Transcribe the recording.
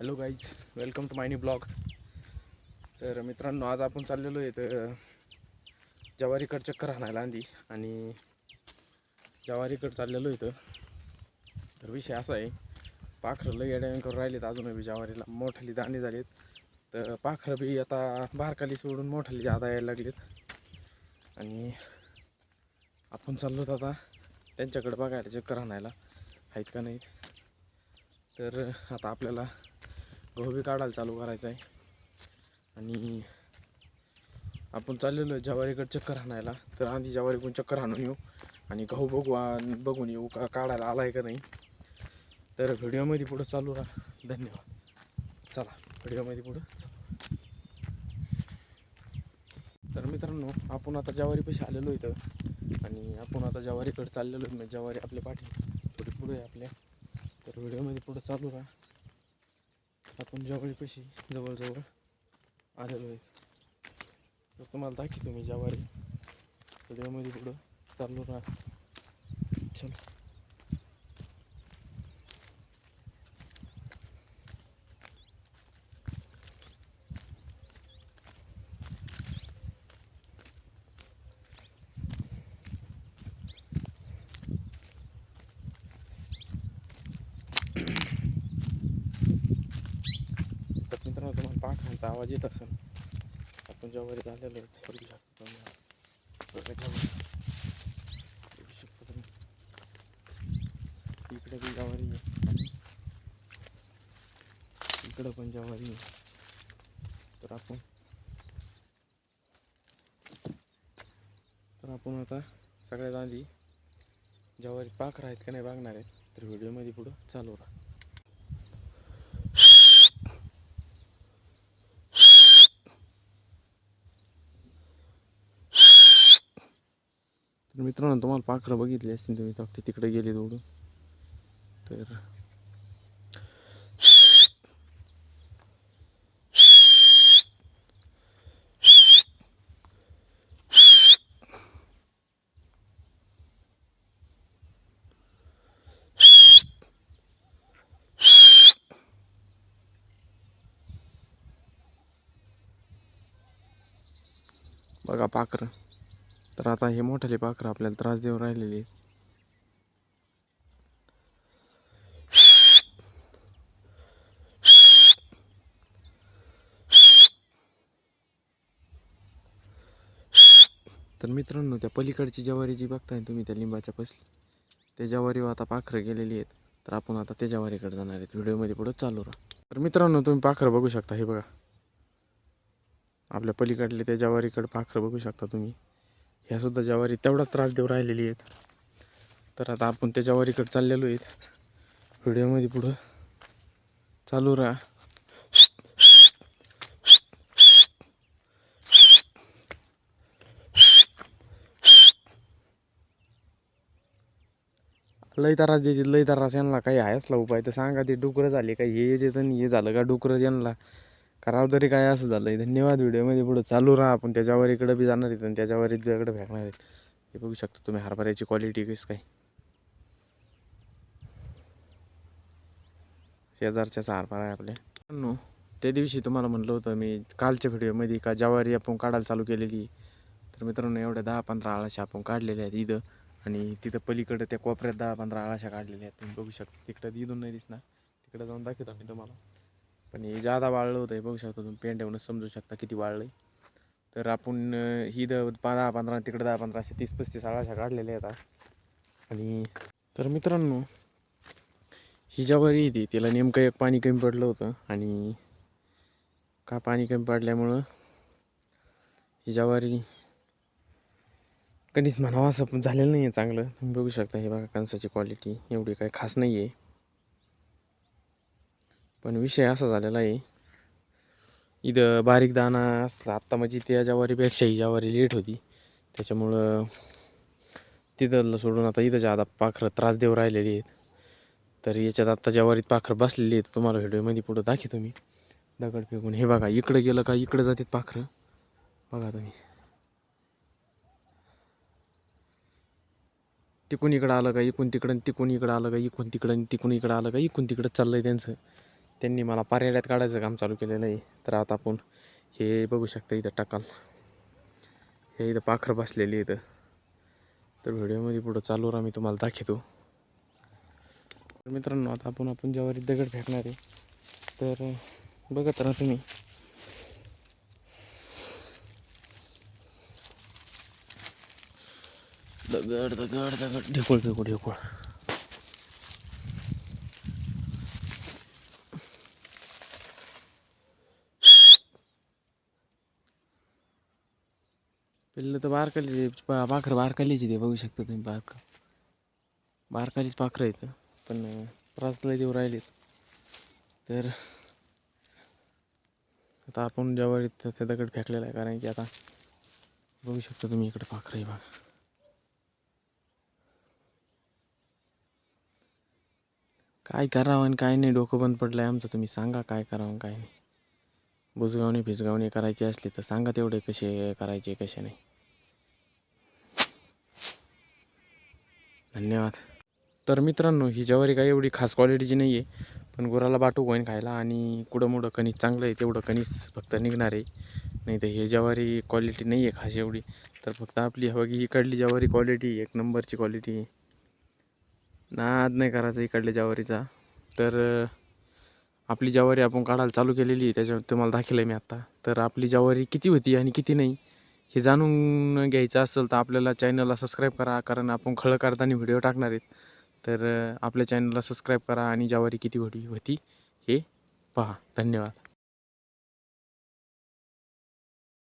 Hello guys welcome to my new blog तर मित्रांनो आज आपण चाललेलो आहे तर जवारीकड चक्कर आणायला आधी आणि जवारीकड चाललेलो इथं तर विषय असा आहे पाखरं लई अडॅन करून राहिलेत अजूनही जवारीला. मोठाली दाणे झालीत तर पाखरं बी आता बारकाली सोडून मोठाली जादा यायला लागलीत. आणि आपण चाललो आता त्यांच्याकडे बघायला चक्कर आणायला आहेत का नाहीत? तर आता आपल्याला गहू बी काढायला चालू करायचं आहे आणि आपण चाललेलो आहे जवारीकडे चक्कर आणायला. तर आधी जवारीकडून चक्कर आणून येऊ. आणि गहू बघू बघून येऊ का काढायला आला आहे का नाही. तर व्हिडिओमध्ये पुढं चालू राहा. धन्यवाद. चला व्हिडिओमध्ये पुढं तर मित्रांनो आपण आता जवारीपाशी आलेलो इथं. आणि आपण आता जवारीकडे चाललेलो आहे. म्हणजे जवारी आपल्या पाठी. थोडी पुढे आहे आपल्या. तर व्हिडिओमध्ये पुढं चालू राहा. आपण जवळपाशी जवळजवळ आलेलो आहे तर तुम्हाला दाखवतो मी जवारी व्हिडिओमध्ये पुढं चालू राहा. चल तर मित्रांनो आवाज येत असेल. आपण ज्यावर आलेलो आहे शकतो शकतो तुम्ही. इकडे पण ज्वारी आहे. इकडं पण ज्वारी आहे. तर आपण तर आपण आता सगळ्यात आधी ज्वारी पाखर आहेत का नाही बघणार आहेत तर व्हिडिओमध्ये पुढं चालू राहा. तर मित्रांनो तुम्हाला पाखरं बघितली असतील तुम्ही फक्त तिकडे गेले उडून तर बघा पाखरं. तर आता हे मोठाले पाखरं आपल्याला त्रास देऊन राहिलेली आहेत. तर मित्रांनो त्या पलीकडची ज्वारी जी बघताय तुम्ही त्या लिंबाच्या पसली त्या ज्वारीवर आता पाखरं गेलेली आहेत. तर आपण आता त्या ज्वारीकडे जाणार आहेत. व्हिडिओमध्ये पुढं चालू राहा. तर मित्रांनो तुम्ही पाखरं बघू शकता हे बघा. आपल्या पलीकडले त्या ज्वारीकडे पाखरं बघू शकता तुम्ही. ह्यासुद्धा ज्वारी तेवढाच त्रास देऊ राहिलेली आहेत. तर आता आपण त्या ज्वारीकडे चाललेलो आहेत. व्हिडिओमध्ये पुढं चालू राहा. लई त्रास देतील लई त्रास. यांना काही आहेच ला उपाय तर सांगा ते डुकरं झाले काही हे देतं आणि हे झालं का? डुकरं यांना करावं तरी काय असं झालं आहे धन्यवाद व्हिडिओमध्ये पुढं चालू राहा. आपण त्याच्यावर इकडं बी जाणार आहेत आणि त्याच्यावर इकडं फेकणार आहेत. हे बघू शकता तुम्ही हरभऱ्याची क्वालिटी कस काय. शेजारच्याचा हरभरा आहे आपल्या. त्या दिवशी तुम्हाला म्हटलं होतं मी कालच्या व्हिडिओमध्ये का ज्वारी आपण काढायला चालू केलेली. तर मित्रांनो एवढ्या दहा पंधरा आळाशा आपण काढलेल्या आहेत इथं. आणि तिथं पलीकडं त्या कोपऱ्यात दहा पंधरा आळाशा काढलेल्या आहेत. तुम्ही बघू शकता तिकडं इथून नाही दिसणार. तिकडं जाऊन दाखवतो मी तुम्हाला. पण हे जादा वाळलं होतं हे बघू शकता तुम्ही पेंड्यावरून समजू शकता किती वाळलं आहे तर आपण ही द दहा पंधरा तिकडे दहा पंधरा असे तीस पस्तीस आळाशा काढलेल्या आहेत आणि तर मित्रांनो ही ज्यावरी येते तिला नेमकं एक पाणी कमी पडलं होतं. आणि का पाणी कमी पडल्यामुळं ही ज्वारी कधीच म्हणावं असं पण झालेलं नाही आहे चांगलं. तुम्ही बघू शकता हे बघा कणसाची क्वालिटी एवढी काही खास नाही आहे पण विषय असा झालेला आहे. इथं बारीक दाना असला आत्ता म्हणजे त्या ज्वारीपेक्षा ही लेट होती. त्याच्यामुळं तिथं सोडून आता इथं आता पाखरं त्रास देऊ राहिलेली आहेत. तर याच्यात आत्ता ज्वारीत पाखरं बसलेली आहेत तुम्हाला व्हिडिओमध्ये पुढं दाखवतो मी. दगड फेकून. हे बघा इकडं गेलं का इकडं जातात पाखरं. बघा तुम्ही. तिकून इकडं आलं का इकून तिकडं तिकून इकडं आलं का इकून तिकडं तिकून इकडं आलं का इकून तिकडं चाललंय त्यांचं. त्यांनी मला पारेड्यात काढायचं काम चालू केलेलं आहे. तर आता आपण हे बघू शकता इथं टाकाल. हे इथं पाखर बसलेली इथं तर व्हिडिओमध्ये पुढं चालू राहा मी तुम्हाला दाखवतो. तर मित्रांनो आता आपण आपण ज्यावर दगड फेकणार आहे तर बघत राहा तुम्ही. दगड दगड दगड. ढेकूळ ढेकूळ ढेकूळ. पिल्लं तर बारकाली पाखरं बारकालीच आहे ते बघू शकता तुम्ही बारक बारकालीच पाखरं आहेत. पण अं, त्रास देऊ राहिलेत. तर आता आपण ज्यावर इथं ते दगड फेकलेला आहे. कारण की आता बघू शकता तुम्ही इकडे पाखरं आहे बघा. काय करावं आणि काय नाही डोकं बंद पडलं आहे आमचं. तुम्ही सांगा काय करावं आणि काय नाही. बुजगावणी भिजगावणी करायची असली तर सांगा तेवढे कसे करायचे कसे नाही. धन्यवाद. तर मित्रांनो ही ज्वारी काय एवढी खास क्वालिटीची नाही आहे पण गुराला बाटू होईन खायला आणि कुठं मुडं कणीस चांगलं आहे तेवढं कणीस फक्त निघणार आहे. नाही तर हे ज्वारी क्वालिटी नाही आहे खास एवढी. तर फक्त आपली हवी इकडली ज्वारी क्वालिटी एक नंबरची क्वालिटी आहे. नाद नाही करायचा इकडल्या ज्वारीचा. तर आपली ज्वारी आपण काढायला चालू केलेली आहे त्याच्यावर तुम्हाला दाखिलं आहे मी आत्ता तर आपली ज्वारी किती होती आणि किती नाही हे जाणून घ्यायचं असेल तर आपल्याला चॅनलला सबस्क्राईब करा कारण आपण खळं करताना व्हिडिओ टाकणार आहेत. तर आपल्या चॅनलला सबस्क्राईब करा आणि ज्यावारी किती व्हिडिओ होती हे पहा. धन्यवाद.